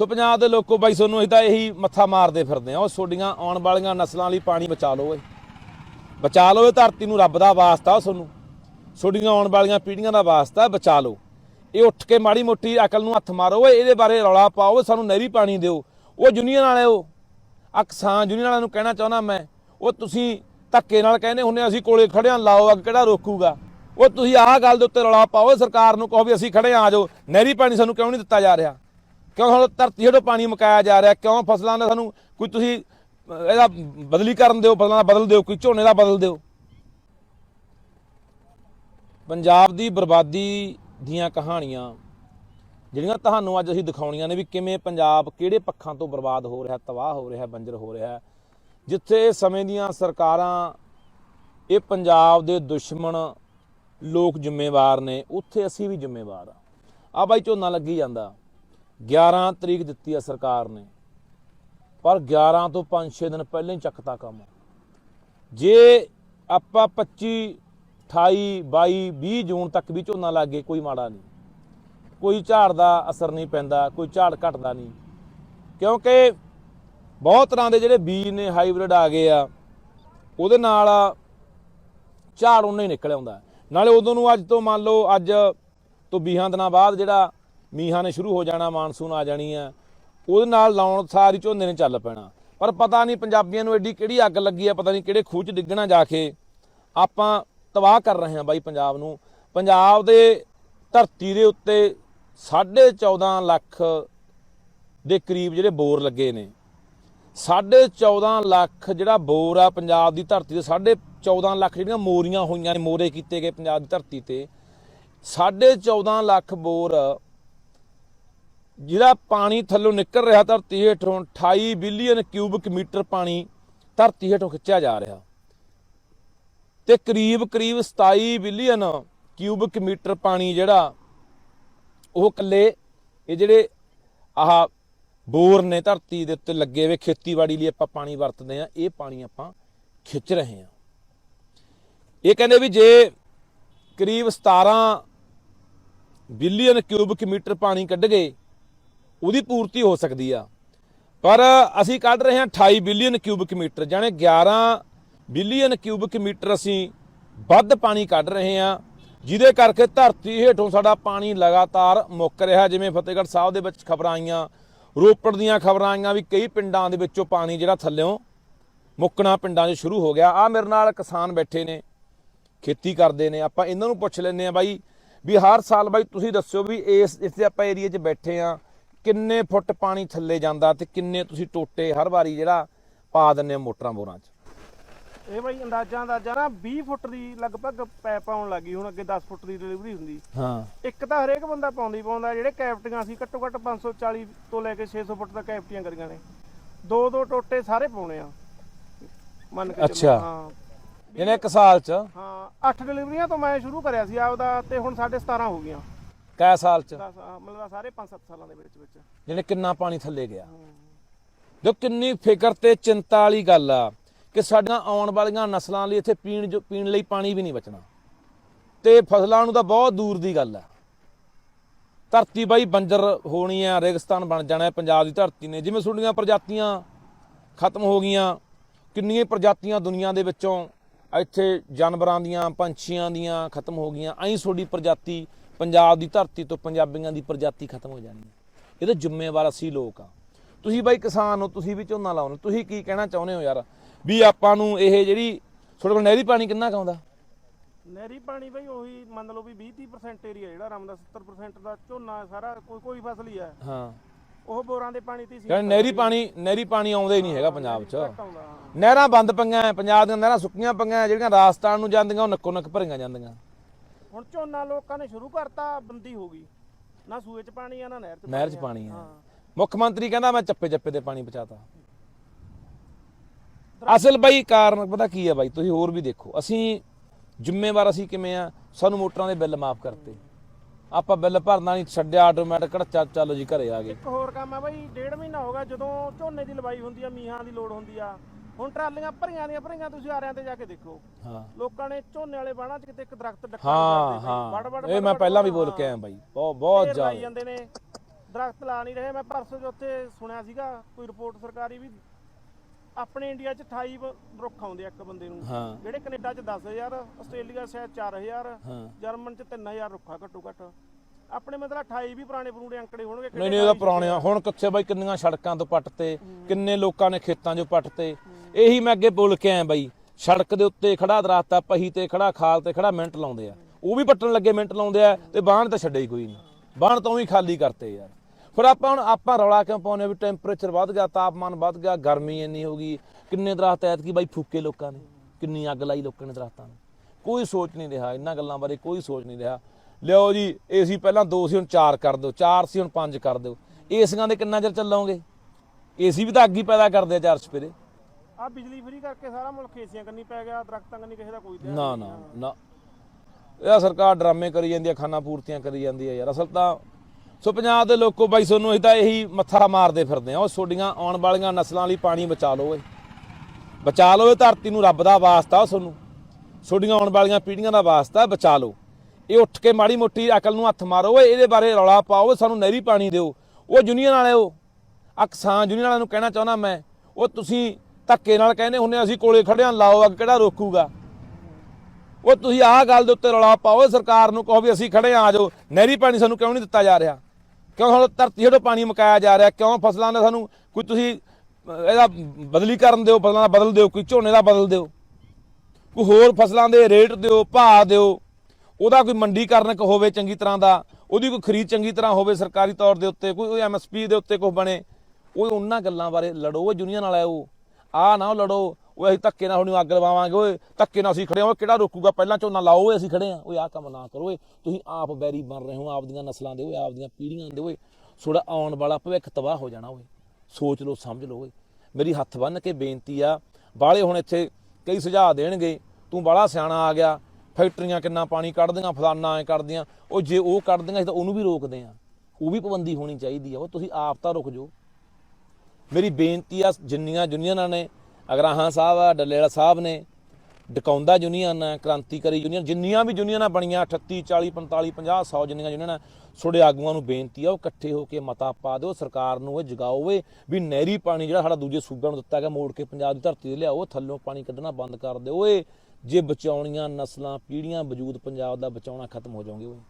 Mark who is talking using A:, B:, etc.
A: ਸੋ ਪੰਜਾਬ ਦੇ ਲੋਕੋ ਬਾਈ ਤੁਹਾਨੂੰ ਅਸੀਂ ਤਾਂ ਇਹੀ ਮੱਥਾ ਮਾਰਦੇ ਫਿਰਦੇ ਆ ਉਹ ਤੁਹਾਡੀਆਂ ਆਉਣ ਵਾਲੀਆਂ ਨਸਲਾਂ ਲਈ ਪਾਣੀ ਬਚਾ ਲਓ ਓਏ। ਬਚਾ ਲਓ ਇਹ ਧਰਤੀ ਨੂੰ ਰੱਬ ਦਾ ਵਾਸਤਾ ਉਹ ਤੁਹਾਨੂੰ ਤੁਹਾਡੀਆਂ ਆਉਣ ਵਾਲੀਆਂ ਪੀੜ੍ਹੀਆਂ ਦਾ ਵਾਸਤਾ ਬਚਾ ਲਓ। ਇਹ ਉੱਠ ਕੇ ਮਾੜੀ ਮੋਟੀ ਅਕਲ ਨੂੰ ਹੱਥ ਮਾਰੋ ਓਏ, ਇਹਦੇ ਬਾਰੇ ਰੌਲਾ ਪਾਓ ਸਾਨੂੰ ਨਹਿਰੀ ਪਾਣੀ ਦਿਓ। ਉਹ ਯੂਨੀਅਨ ਵਾਲਿਓ ਆ ਕਿਸਾਨ ਯੂਨੀਅਨ ਵਾਲਿਆਂ ਨੂੰ ਕਹਿਣਾ ਚਾਹੁੰਦਾ ਮੈਂ, ਉਹ ਤੁਸੀਂ ਧੱਕੇ ਨਾਲ ਕਹਿੰਦੇ ਹੁੰਦੇ ਅਸੀਂ ਕੋਲੇ ਖੜਿਆਂ ਲਾਓ ਅੱਗ ਕਿਹੜਾ ਰੋਕੂਗਾ? ਉਹ ਤੁਸੀਂ ਆਹ ਗੱਲ ਦੇ ਉੱਤੇ ਰੌਲਾ ਪਾਓ ਸਰਕਾਰ ਨੂੰ ਕਹੋ ਵੀ ਅਸੀਂ ਖੜੇ ਆ ਜਾਓ। ਨਹਿਰੀ ਪਾਣੀ ਸਾਨੂੰ ਕਿਉਂ ਨਹੀਂ ਦਿੱਤਾ ਜਾ ਰਿਹਾ? ਕਿਉਂ ਹੁਣ ਧਰਤੀ ਹੇਠੋਂ ਪਾਣੀ ਮਕਾਇਆ ਜਾ ਰਿਹਾ? ਕਿਉਂ ਫਸਲਾਂ ਦਾ ਸਾਨੂੰ ਕੋਈ ਤੁਸੀਂ ਇਹਦਾ ਬਦਲੀ ਕਰਨ ਦਿਓ, ਫਸਲਾਂ ਦਾ ਬਦਲ ਦਿਓ, ਕੋਈ ਝੋਨੇ ਦਾ ਬਦਲ ਦਿਓ? ਪੰਜਾਬ ਦੀ ਬਰਬਾਦੀ ਦੀਆਂ ਕਹਾਣੀਆਂ, ਜਿਹੜੀਆਂ ਤੁਹਾਨੂੰ ਅੱਜ ਅਸੀਂ ਦਿਖਾਉਣੀਆਂ ਨੇ ਵੀ ਕਿਵੇਂ ਪੰਜਾਬ ਕਿਹੜੇ ਪੱਖਾਂ ਤੋਂ ਬਰਬਾਦ ਹੋ ਰਿਹਾ, ਤਬਾਹ ਹੋ ਰਿਹਾ, ਬੰਜਰ ਹੋ ਰਿਹਾ ਜਿੱਥੇ ਸਮੇਂ ਦੀਆਂ ਸਰਕਾਰਾਂ, ਇਹ ਪੰਜਾਬ ਦੇ ਦੁਸ਼ਮਣ ਲੋਕ ਜ਼ਿੰਮੇਵਾਰ ਨੇ, ਉੱਥੇ ਅਸੀਂ ਵੀ ਜ਼ਿੰਮੇਵਾਰ ਆ ਆ ਬਾਈ ਝੋਨਾ ਲੱਗੀ ਜਾਂਦਾ। 11 ਤਰੀਕ ਦਿੱਤੀ ਆ ਸਰਕਾਰ ਨੇ। ਪਰ 11 ਤੋਂ 5-6 ਦਿਨ ਪਹਿਲਾਂ ਹੀ ਚੱਕਤਾ ਕੰਮ। ਜੇ ਆਪਾਂ 25 28 22 20 ਜੂਨ ਤੱਕ ਵੀ ਝੋਨਾ ਲੱਗ ਗਏ ਕੋਈ ਮਾੜਾ ਨਹੀਂ। ਕੋਈ ਝਾੜ ਦਾ ਅਸਰ ਨਹੀਂ ਪੈਂਦਾ, ਕੋਈ ਝਾੜ ਘਟਦਾ ਨਹੀਂ। ਕਿਉਂਕਿ ਬਹੁਤ ਤਰ੍ਹਾਂ ਦੇ ਜਿਹੜੇ ਬੀਜ ਨੇ, ਹਾਈਬ੍ਰਿਡ ਆ ਗਏ ਆ, ਉਹਦੇ ਨਾਲ ਝਾੜ ਉਹਨਾਂ ਹੀ ਨਿਕਲ ਆਉਂਦਾ। ਨਾਲੇ ਉਦੋਂ ਨੂੰ ਅੱਜ ਤੋਂ ਮੰਨ ਲਓ, ਅੱਜ ਤੋਂ 20 ਦਿਨਾਂ ਬਾਅਦ ਜਿਹੜਾ ਮੀਂਹਾਂ ਨੇ ਸ਼ੁਰੂ ਹੋ ਜਾਣਾ, ਮਾਨਸੂਨ ਆ ਜਾਣੀ ਆ। ਉਹਦੇ ਨਾਲ ਲਾਉਣ ਸਾਰੀ ਝੋਨੇ ਨੇ ਚੱਲ ਪੈਣਾ। ਪਰ ਪਤਾ ਨਹੀਂ ਪੰਜਾਬੀਆਂ ਨੂੰ ਐਡੀ ਕਿਹੜੀ ਅੱਗ ਲੱਗੀ ਆ, ਪਤਾ ਨਹੀਂ ਕਿਹੜੇ ਖੂਹ 'ਚ ਡਿੱਗਣਾ ਜਾ ਕੇ। ਆਪਾਂ ਤਬਾਹ ਕਰ ਰਹੇ ਹਾਂ ਬਾਈ ਪੰਜਾਬ ਨੂੰ। ਪੰਜਾਬ ਦੇ ਧਰਤੀ ਦੇ ਉੱਤੇ 14.5 ਲੱਖ ਦੇ ਕਰੀਬ ਜਿਹੜੇ ਬੋਰ ਲੱਗੇ ਨੇ। 14.5 ਲੱਖ ਜਿਹੜਾ ਬੋਰ ਆ ਪੰਜਾਬ ਦੀ ਧਰਤੀ ਤੇ 14.5 ਲੱਖ ਜਿਹੜੀਆਂ ਮੋਰੀਆਂ ਹੋਈਆਂ ਨੇ, ਮੋਰੇ ਕੀਤੇ ਗਏ ਪੰਜਾਬ ਦੀ ਧਰਤੀ ਤੇ। 14.5 ਲੱਖ ਬੋਰ ਜਿਹੜਾ ਪਾਣੀ ਥੱਲੋਂ ਨਿਕਲ ਰਿਹਾ ਧਰਤੀ ਹੇਠੋਂ 28 ਬਿਲੀਅਨ ਕਿਊਬਿਕ ਮੀਟਰ ਪਾਣੀ ਧਰਤੀ ਹੇਠੋਂ ਖਿੱਚਿਆ ਜਾ ਰਿਹਾ। ਤੇ ਕਰੀਬ ਕਰੀਬ 27 ਬਿਲੀਅਨ ਕਿਊਬਿਕ ਮੀਟਰ ਪਾਣੀ ਜਿਹੜਾ, ਉਹ ਕੱਲੇ ਇਹ ਜਿਹੜੇ ਆਹ ਬੋਰ ਨੇ ਧਰਤੀ ਦੇ ਉੱਤੇ ਲੱਗੇ ਹੋਏ ਖੇਤੀਬਾੜੀ ਲਈ ਆਪਾਂ ਪਾਣੀ ਵਰਤਦੇ ਆ ਇਹ ਪਾਣੀ ਆਪਾਂ ਖਿੱਚ ਰਹੇ ਆ ਇਹ ਕਹਿੰਦੇ ਵੀ ਜੇ ਕਰੀਬ 17 ਬਿਲੀਅਨ ਕਿਊਬਿਕ ਮੀਟਰ ਪਾਣੀ ਕੱਢ ਗਏ ਉਹਦੀ ਪੂਰਤੀ ਹੋ ਸਕਦੀ ਆ। ਪਰ ਅਸੀਂ ਕੱਢ ਰਹੇ ਹਾਂ 28 ਬਿਲੀਅਨ ਕਿਊਬਿਕ ਮੀਟਰ ਜਾਨੇ 11 ਬਿਲੀਅਨ ਕਿਊਬਿਕ ਮੀਟਰ ਅਸੀਂ ਵੱਧ ਪਾਣੀ ਕੱਢ ਰਹੇ ਹਾਂ, ਜਿਹਦੇ ਕਰਕੇ ਧਰਤੀ ਹੇਠੋਂ ਸਾਡਾ ਪਾਣੀ ਲਗਾਤਾਰ ਮੁੱਕ ਰਿਹਾ। ਜਿਵੇਂ ਫਤਿਹਗੜ੍ਹ ਸਾਹਿਬ ਦੇ ਵਿੱਚ ਖਬਰਾਂ ਆਈਆਂ, ਰੋਪੜ ਦੀਆਂ ਖਬਰਾਂ ਆਈਆਂ ਵੀ ਕਈ ਪਿੰਡਾਂ ਦੇ ਵਿੱਚੋਂ ਪਾਣੀ ਜਿਹੜਾ ਥੱਲਿਓਂ ਮੁੱਕਣਾ ਪਿੰਡਾਂ 'ਚ ਸ਼ੁਰੂ ਹੋ ਗਿਆ। ਆ ਮੇਰੇ ਨਾਲ ਕਿਸਾਨ ਬੈਠੇ ਨੇ, ਖੇਤੀ ਕਰਦੇ ਨੇ। ਆਪਾਂ ਇਹਨਾਂ ਨੂੰ ਪੁੱਛ ਲੈਂਦੇ ਆ ਬਾਈ ਵੀ ਹਰ ਸਾਲ ਬਾਈ ਤੁਸੀਂ ਦੱਸਿਓ ਵੀ ਇਸ ਇੱਥੇ ਆਪਾਂ ਏਰੀਆ 'ਚ ਬੈਠੇ ਆ ਕਿੰਨੇ ਫੁੱਟ ਪਾਣੀ ਥੱਲੇ ਜਾਂਦਾ ਤੇ ਕਿੰਨੇ ਤੁਸੀਂ ਟੋਟੇ ਹਰ ਵਾਰੀ ਜਿਹੜਾ ਪਾ ਆ ਮੋਟਰਾਂ ਬੋਰਾਂ 'ਚ?
B: ਇਹ ਬਾਈ ਅੰਦਾਜ਼ਾ ਅੰਦਾਜ਼ਾ ਨਾ 20 ਫੁੱਟ ਦੀ ਲਗਭਗ ਪੈਪ ਆਉਣ ਲੱਗੀ ਹੁਣ ਅੱਗੇ 10 ਫੁੱਟ ਦੀ ਡਿਲੀਵਰੀ ਹੁੰਦੀ।
A: ਹਾਂ।
B: ਇੱਕ ਤਾਂ ਹਰੇਕ ਬੰਦਾ ਪਾਉਂਦੀ ਪਾਉਂਦਾ ਜਿਹੜੇ ਕੈਪਟੀਆਂ ਸੀ ਘੱਟੋ ਘੱਟ 540 ਤੋਂ ਲੈ ਕੇ 600 ਫੁੱਟ ਤੱਕ ਕੈਪਟੀਆਂ ਕਰੀਆਂ ਨੇ। ਦੋ ਦੋ ਟੋਟੇ ਸਾਰੇ ਪਾਉਣੇ ਆ। ਮੰਨ ਕੇ ਚੱਲੋ।
A: ਅੱਛਾ।
B: ਹਾਂ।
A: ਜਿਹਨੇ ਇੱਕ ਸਾਲ 'ਚ?
B: ਹਾਂ 8 ਡਿਲੀਵਰੀਆਂ ਤੋਂ ਮੈਂ ਸ਼ੁਰੂ ਕਰਿਆ ਸੀ ਆਪਦਾ ਤੇ ਹੁਣ ਸਾਡੇ 17 ਹੋ ਗਈਆਂ।
A: ਕੈ ਸਾਲ 'ਚ?
B: 10 ਮਤਲਬ ਸਾਰੇ 5-7 ਸਾਲਾਂ ਦੇ ਵਿੱਚ ਵਿੱਚ।
A: ਜਿਹਨੇ ਕਿੰਨਾ ਪਾਣੀ ਥੱਲੇ ਗਿਆ। ਜੋ ਕਿੰਨੀ ਫਿਕਰ ਤੇ ਚਿੰਤਾ ਵਾਲੀ ਗੱਲ ਆ ਕਿ ਸਾਡੀਆਂ ਆਉਣ ਵਾਲੀਆਂ ਨਸਲਾਂ ਲਈ ਇੱਥੇ ਪੀਣ ਜੋ ਪੀਣ ਲਈ ਪਾਣੀ ਵੀ ਨਹੀਂ ਬਚਣਾ। ਤੇ ਫਸਲਾਂ ਨੂੰ ਤਾਂ ਬਹੁਤ ਦੂਰ ਦੀ ਗੱਲ ਆ। ਧਰਤੀ ਬਾਈ ਬੰਜਰ ਹੋਣੀ ਆ ਰੇਗਿਸਤਾਨ ਬਣ ਜਾਣਾ ਹੈ ਪੰਜਾਬ ਦੀ ਧਰਤੀ ਨੇ। ਜਿਵੇਂ ਤੁਹਾਡੀਆਂ ਪ੍ਰਜਾਤੀਆਂ ਖਤਮ ਹੋ ਗਈਆਂ ਕਿੰਨੀਆਂ ਹੀ ਪ੍ਰਜਾਤੀਆਂ ਦੁਨੀਆ ਦੇ ਵਿੱਚੋਂ ਇੱਥੇ ਜਾਨਵਰਾਂ ਦੀਆਂ ਪੰਛੀਆਂ ਦੀਆਂ ਖਤਮ ਹੋ ਗਈਆਂ ਐਂ ਤੁਹਾਡੀ ਪ੍ਰਜਾਤੀ ਪੰਜਾਬ ਦੀ ਧਰਤੀ ਤੋਂ ਪੰਜਾਬੀਆਂ ਦੀ ਪ੍ਰਜਾਤੀ ਖਤਮ ਹੋ ਜਾਣੀ ਹੈ। ਇਹਦੇ ਜ਼ਿੰਮੇਵਾਰ ਅਸੀਂ ਲੋਕ ਆ। ਤੁਸੀਂ ਬਾਈ ਕਿਸਾਨ ਹੋ ਤੁਸੀਂ ਵੀ ਝੋਨਾ ਲਾਉਣੇ। ਤੁਸੀਂ ਕੀ ਕਹਿਣਾ ਚਾਹੁੰਦੇ ਹੋ ਯਾਰ? ਵੀ ਆਪਾਂ ਨੂੰ ਇਹ ਜਿਹੜੀ ਤੁਹਾਡੇ ਕੋਲ ਨਹਿਰੀ ਪਾਣੀ ਕਿੰਨਾ ਕਾਉਂਦਾ
B: ਨਹਿਰੀ ਪਾਣੀ ਬਈ ਉਹੀ ਮੰਨ ਲਓ ਵੀ 20-30% ਏਰੀਆ ਜਿਹੜਾ ਰਮ ਦਾ 70% ਦਾ ਝੋਨਾ ਸਾਰਾ ਕੋਈ ਕੋਈ ਫਸਲ ਹੀ ਆ
A: ਹਾਂ।
B: ਉਹ ਬੋਰਾਂ ਦੇ ਪਾਣੀ ਤੇ ਹੀ ਸੀ।
A: ਕਹਿੰਦੇ ਨਹਿਰੀ ਪਾਣੀ ਨਹਿਰੀ ਪਾਣੀ ਆਉਂਦਾ ਹੀ ਨਹੀਂ ਹੈਗਾ ਪੰਜਾਬ 'ਚ।
B: ਹਾਂ।
A: ਨਹਿਰਾਂ ਬੰਦ ਪਈਆਂ ਪੰਜਾਬ ਦੀਆਂ ਨਹਿਰਾਂ ਸੁੱਕੀਆਂ ਪਈਆਂ ਜਿਹੜੀਆਂ ਰਾਜਸਥਾਨ ਨੂੰ ਜਾਂਦੀਆਂ ਉਹ ਨੱਕੋ ਨੱਕ ਭਰੀਆਂ ਜਾਂਦੀਆਂ।
B: ਹੁਣ ਝੋਨਾ ਲੋਕਾਂ ਨੇ ਸ਼ੁਰੂ ਕਰਤਾ ਬੰਦੀ ਹੋ ਗਈ। ਨਾ ਸੂਏ ਚ ਪਾਣੀ ਆ ਨਾ ਨਹਿਰ ਚ
A: ਨਹਿਰ 'ਚ ਪਾਣੀ ਆ। ਮੁੱਖ ਮੰਤਰੀ ਕਹਿੰਦਾ ਮੈਂ ਚੱਪੇ ਚੱਪੇ ਤੇ ਪਾਣੀ ਪਹੁੰਚਾਤਾ। ਅਸਲ ਬਾਈ ਕਾਰਨ ਪਤਾ ਕੀ ਆ ਬਾਈ ਤੁਸੀਂ ਹੋਰ ਵੀ ਦੇਖੋ। ਅਸੀਂ ਜ਼ਿੰਮੇਵਾਰ ਅਸੀਂ ਕਿਵੇਂ ਆ? ਸਾਨੂੰ ਮੋਟਰਾਂ ਦੇ ਬਿੱਲ ਮਾਫ ਕਰਤੇ। ਆਪਾਂ ਬਿੱਲ ਭਰਨਾ ਨਹੀਂ ਛੱਡਿਆ ਆਟੋਮੈਟਿਕ ਘੜਚਾ ਚਲੋ ਜੀ ਘਰੇ ਆ ਗਏ।
B: ਇੱਕ ਹੋਰ ਕੰਮ ਆ ਬਈ ਡੇਢ ਮਹੀਨਾ ਹੋ ਗਿਆ ਜਦੋਂ ਝੋਨੇ ਦੀ ਲਵਾਈ ਹੁੰਦੀ ਆ ਮੀਂਹਾਂ ਦੀ ਲੋੜ ਹੁੰਦੀ ਆ। ਹੁਣ ਟਰਾਲੀਆਂ ਭਰੀਆਂ ਦੀਆਂ ਭਰੀਆਂ ਤੁਸੀਂ ਆਰਿਆਂ ਤੇ ਜਾ ਕੇ ਦੇਖੋ।
A: ਹਾਂ।
B: ਲੋਕਾਂ ਨੇ ਝੋਨੇ ਵਾਲੇ ਬਾਣਾ ਚ ਕਿਤੇ ਇੱਕ ਦਰਖਤ ਡੱਕਾ
A: ਹਾਂ ਹਾਂ। ਇਹ ਮੈਂ ਪਹਿਲਾਂ ਵੀ ਬੋਲ ਕੇ। ਆਇਆ ਬਾਈ। ਬਹੁਤ ਬਹੁਤ ਜ਼ਿਆਦਾ।
B: ਜਾਂਦੇ ਨੇ। ਦਰਖਤ ਲਾ ਨਹੀਂ ਰਹੇ। ਮੈਂ ਪਰਸੋਂ ਜੋ ਉੱਥੇ ਸੁਣਿਆ ਸੀਗਾ ਕੋਈ ਰਿਪੋਰਟ ਸਰਕਾਰੀ ਵੀ ਆਪਣੇ ਇੰਡੀਆ 'ਚ 28 ਬ- ਰੁੱਖ ਆਉਂਦੇ ਇੱਕ ਬੰਦੇ ਨੂੰ। ਜਿਹੜੇ ਕੈਨੇਡਾ 'ਚ 10000 ਆਸਟ੍ਰੇਲੀਆ ਸ਼ਾਇਦ 4000
A: ਹਾਂ।
B: ਜਰਮਨ 'ਚ 3000 ਰੁੱਖਾ ਘੱਟੋ ਘੱਟ। ਆਪਣੇ ਮਤਲਬ 28 ਵੀ ਪੁਰਾਣੇ ਪੁਰਾਣੇ ਅੰਕੜੇ ਹੋਣਗੇ
A: ਨਹੀਂ ਨਹੀਂ ਉਹਦਾ
B: 28
A: ਪੁਰਾਣੇ। ਹੁਣ ਕਿੱਥੇ ਬਾਈ ਕਿੰਨੀਆਂ ਸੜਕਾਂ ਤੋਂ ਪੱਟਤੇ ਕਿੰਨੇ ਲੋਕਾਂ ਨੇ ਖੇਤਾਂ 'ਚੋਂ ਪੱਟਤੇ ਇਹੀ ਮੈਂ ਅੱਗੇ ਬੋਲ ਕੇ ਆਇਆ ਬਾਈ, ਸੜਕ ਦੇ ਉੱਤੇ ਖੜਾ ਦਰਖਤ ਆ ਪਹੀ ਤੇ ਖੜਾ, ਖਾਲ ਤੇ ਖੜਾ ਮਿੰਟ ਲਾਉਂਦੇ ਆ। ਉਹ ਵੀ ਪੱਟਣ ਲੱਗੇ ਮਿੰਟ ਲਾਉਂਦੇ ਆ ਤੇ ਬਾਹਣ ਤਾਂ ਛੱਡੇ ਹੀ ਕੋਈ ਨਹੀਂ। ਬਾਹਣ ਤੋਂ ਵੀ ਖਾਲੀ ਕਰਤੇ ਯਾਰ। ਫਿਰ ਆਪਾਂ ਹੁਣ ਆਪਾਂ ਰੌਲਾ ਕਿਉਂ ਪਾਉਂਦੇ ਆ ਵੀ ਟੈਂਪਰੇਚਰ ਵੱਧ ਗਿਆ, ਤਾਪਮਾਨ ਵੱਧ ਗਿਆ, ਗਰਮੀ ਇੰਨੀ ਹੋ ਗਈ, ਕਿੰਨੇ ਦਰਖਤ ਐਤਕੀ ਬਾਈ ਫੂਕੇ ਲੋਕਾਂ ਨੇ, ਕਿੰਨੀ ਅੱਗ ਲਾਈ ਲੋਕਾਂ ਨੇ ਦਰਖਤਾਂ ਨੂੰ। ਕੋਈ ਸੋਚ ਨਹੀਂ ਰਿਹਾ, ਇਹਨਾਂ ਗੱਲਾਂ ਬਾਰੇ ਕੋਈ ਸੋਚ ਨਹੀਂ ਰਿਹਾ। ਲਿਓ ਜੀ, ਏਸੀ ਪਹਿਲਾਂ ਦੋ ਸੀ, ਹੁਣ ਚਾਰ ਕਰ ਦਿਓ, ਚਾਰ ਸੀ, ਹੁਣ ਪੰਜ ਕਰ ਦਿਓ। ਏਸੀਆਂ ਦੇ ਕਿੰਨਾ ਚਿਰ ਚੱਲੋਗੇ? ਏਸੀ ਵੀ ਤਾਂ ਅੱਗ ਹੀ ਪੈਦਾ ਕਰਦੇ ਆ ਚਾਰ ਸਪੇਰੇ
B: ਆ ਬਿਜਲੀ ਫਰੀ ਕਰਕੇ ਸਾਰਾ ਮੁਲਕ ਏਸੀਆਂ ਕੰਨੀ ਪੈ ਗਿਆ ਦਰਖਤਾਂ ਕੰਨੀ ਕਿਸੇ ਦਾ ਕੋਈ ਧਿਆਨ
A: ਨਾ ਨਾ ਨਾ। ਇਹ ਸਰਕਾਰ ਡਰਾਮੇ ਕਰੀ ਜਾਂਦੀ ਆ ਖਾਨਾ ਪੂਰਤੀਆਂ ਕਰੀ ਜਾਂਦੀ ਆ ਯਾਰ। ਅਸਲ ਤਾਂ ਸੋ ਪੰਜਾਬ ਦੇ ਲੋਕੋ ਬਾਈ ਤੁਹਾਨੂੰ ਅਸੀਂ ਤਾਂ ਇਹੀ ਮੱਥਾ ਮਾਰਦੇ ਫਿਰਦੇ ਆ। ਉਹ ਤੁਹਾਡੀਆਂ ਆਉਣ ਵਾਲੀਆਂ ਨਸਲਾਂ ਲਈ ਪਾਣੀ ਬਚਾ ਲਓ ਓਏ। ਬਚਾ ਲਓ ਇਹ ਧਰਤੀ ਨੂੰ ਰੱਬ ਦਾ ਵਾਸਤਾ ਤੁਹਾਨੂੰ ਤੁਹਾਡੀਆਂ ਆਉਣ ਵਾਲੀਆਂ ਪੀੜ੍ਹੀਆਂ ਦਾ ਵਾਸਤਾ ਬਚਾ ਲਓ। ਇਹ ਉੱਠ ਕੇ ਮਾੜੀ ਮੋਟੀ ਅਕਲ ਨੂੰ ਹੱਥ ਮਾਰੋ ਓਏ ਇਹਦੇ ਬਾਰੇ ਰੌਲਾ ਪਾਓ ਸਾਨੂੰ ਨਹਿਰੀ ਪਾਣੀ ਦਿਓ। ਉਹ ਯੂਨੀਅਨ ਵਾਲਿਓ ਆ ਕਿਸਾਨ ਯੂਨੀਅਨ ਵਾਲਿਆਂ ਨੂੰ ਕਹਿਣਾ ਚਾਹੁੰਦਾ ਮੈਂ ਉਹ ਤੁਸੀਂ ਧੱਕੇ ਨਾਲ ਕਹਿੰਦੇ ਹੁੰਦੇ ਅਸੀਂ ਕੋਲੇ ਖੜਿਆਂ ਲਾਓ ਅੱਗ ਕਿਹੜਾ ਰੋਕੂਗਾ? ਉਹ ਤੁਸੀਂ ਆਹ ਗੱਲ ਦੇ ਉੱਤੇ ਰੌਲਾ ਪਾਓ, ਸਰਕਾਰ ਨੂੰ ਕਹੋ ਵੀ ਅਸੀਂ ਖੜੇ ਆ ਜਾਓ। ਨਹਿਰੀ ਪਾਣੀ ਸਾਨੂੰ ਕਿਉਂ ਨਹੀਂ ਦਿੱਤਾ ਜਾ ਰਿਹਾ? ਕਿਉਂ ਸਾਨੂੰ ਧਰਤੀ ਹੇਠੋਂ ਪਾਣੀ ਮੁਕਾਇਆ ਜਾ ਰਿਹਾ? ਕਿਉਂ ਫਸਲਾਂ ਦਾ ਸਾਨੂੰ ਕੋਈ ਤੁਸੀਂ, ਇਹਦਾ ਬਦਲੀ ਕਰਨ ਦਿਓ, ਫਸਲਾਂ ਦਾ ਬਦਲ ਦਿਓ, ਕੋਈ ਝੋਨੇ ਦਾ ਬਦਲ ਦਿਓ। ਕੋਈ ਹੋਰ ਫਸਲਾਂ ਦੇ ਰੇਟ ਦਿਓ, ਭਾਅ ਦਿਓ। ਉਹਦਾ ਕੋਈ ਮੰਡੀਕਰਨ ਹੋਵੇ ਚੰਗੀ ਤਰ੍ਹਾਂ ਦਾ, ਉਹਦੀ ਕੋਈ ਖਰੀਦ ਚੰਗੀ ਤਰ੍ਹਾਂ ਹੋਵੇ ਸਰਕਾਰੀ ਤੌਰ ਦੇ ਉੱਤੇ, ਕੋਈ ਐਮਐਸਪੀ ਦੇ ਉੱਤੇ ਕੁਝ ਬਣੇ, ਉਹ ਉਹਨਾਂ ਗੱਲਾਂ ਬਾਰੇ ਲੜੋ, ਉਹ ਯੂਨੀਅਨ ਵਾਲਾ ਉਹ ਆ ਨਾ ਉਹ ਲੜੋ ਉਹ ਅਸੀਂ ਧੱਕੇ ਨਾਲ ਤੁਹਾਨੂੰ ਅੱਗ ਲਵਾਵਾਂਗੇ, ਓਏ ਧੱਕੇ ਨਾਲ ਅਸੀਂ ਖੜੇ ਹਾਂ ਓਏ ਕਿਹੜਾ ਰੋਕੂਗਾ? ਪਹਿਲਾਂ ਝੋਨਾ ਲਾਓ ਓਏ, ਅਸੀਂ ਖੜੇ ਹਾਂ ਓਏ ਆਹ ਕੰਮ ਨਾ ਕਰੋ ਓਏ, ਤੁਸੀਂ ਆਪ ਬੈਰੀ ਬਣ ਰਹੇ ਹੋ, ਆਪਦੀਆਂ ਨਸਲਾਂ ਦੇ ਓਏ, ਆਪਦੀਆਂ ਪੀੜ੍ਹੀਆਂ ਦੇ ਓਏ। ਥੋੜਾ ਆਉਣ ਵਾਲਾ ਭਵਿੱਖ ਤਬਾਹ ਹੋ ਜਾਣਾ ਓਏ। ਸੋਚ ਲਓ, ਸਮਝ ਲਓ ਓਏ। ਮੇਰੀ ਹੱਥ ਬੰਨ ਕੇ ਬੇਨਤੀ ਆ ਬਾਲੇ ਹੁਣ ਇੱਥੇ ਕਈ ਸੁਝਾਅ ਦੇਣਗੇ, ਤੂੰ ਬਾਲਾ ਸਿਆਣਾ ਆ ਗਿਆ, ਫੈਕਟਰੀਆਂ ਕਿੰਨਾ ਪਾਣੀ ਕੱਢਦੀਆਂ, ਫਲਾਨਾ ਐ ਕਰਦੀਆਂ ਉਹ ਜੇ ਉਹ ਕੱਢਦੀਆਂ, ਅਸੀਂ ਤਾਂ ਉਹਨੂੰ ਵੀ ਰੋਕਦੇ ਆ। ਉਹ ਵੀ ਪਾਬੰਦੀ ਹੋਣੀ ਚਾਹੀਦੀ ਆ ਉਹ ਤੁਸੀਂ ਆਪ ਤਾਂ ਰੁਕ ਜਾਓ। ਮੇਰੀ ਬੇਨਤੀ ਆ ਜਿੰਨੀਆਂ ਯੂਨੀਅਨਾਂ ਨੇ, ਅਗਰਾਹਾਂ ਸਾਹਿਬ ਆ ਡੱਲੇਲਾ ਸਾਹਿਬ ਨੇ ਡਕਾਉਂਦਾ ਯੂਨੀਅਨ ਆ, ਕ੍ਰਾਂਤੀਕਾਰੀ ਯੂਨੀਅਨ, ਜਿੰਨੀਆਂ ਵੀ ਯੂਨੀਅਨਾਂ ਬਣੀਆਂ 38 40 45 50 100 ਜਿੰਨੀਆਂ ਯੂਨੀਅਨਾਂ ਛੋੜੇ ਆਗੂਆਂ ਨੂੰ ਬੇਨਤੀ ਆ, ਉਹ ਇਕੱਠੇ ਹੋ ਕੇ ਮਤਾ ਪਾ ਦਿਓ, ਸਰਕਾਰ ਨੂੰ ਇਹ ਜਗਾਓਵੇ ਵੀ ਨਹਿਰੀ ਪਾਣੀ ਜਿਹੜਾ ਸਾਡਾ ਦੂਜੇ ਸੂਬਿਆਂ ਨੂੰ ਦਿੱਤਾ ਗਿਆ, ਮੋੜ ਕੇ ਪੰਜਾਬ ਦੀ ਧਰਤੀ ਤੇ ਲਿਆਓ ਥੱਲੋਂ ਪਾਣੀ ਕੱਢਣਾ ਬੰਦ ਕਰ ਦਿਓ ਓਏ। ਜੇ ਬਚਾਉਣੀਆਂ ਨਸਲਾਂ, ਪੀੜ੍ਹੀਆਂ ਵਜੂਦ ਪੰਜਾਬ ਦਾ ਬਚਾਉਣਾ ਖਤਮ ਹੋ ਜਾਓਗੇ ਓਏ।